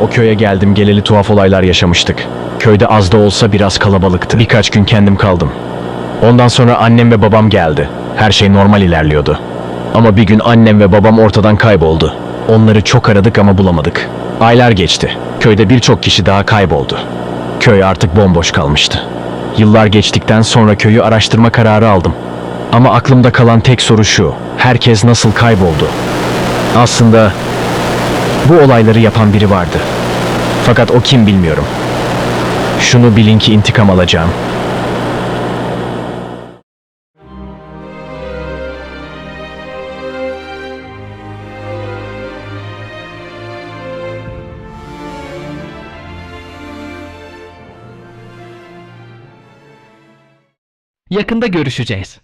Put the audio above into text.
O köye geldim geleli tuhaf olaylar yaşamıştık. Köyde az da olsa biraz kalabalıktı. Birkaç gün kendim kaldım. Ondan sonra annem ve babam geldi. Her şey normal ilerliyordu. Ama bir gün annem ve babam ortadan kayboldu. Onları çok aradık ama bulamadık. Aylar geçti. Köyde birçok kişi daha kayboldu. Köy artık bomboş kalmıştı. Yıllar geçtikten sonra köyü araştırma kararı aldım. Ama aklımda kalan tek soru şu. Herkes nasıl kayboldu? Aslında bu olayları yapan biri vardı. Fakat o kim bilmiyorum. Şunu bilin ki intikam alacağım. Yakında görüşeceğiz.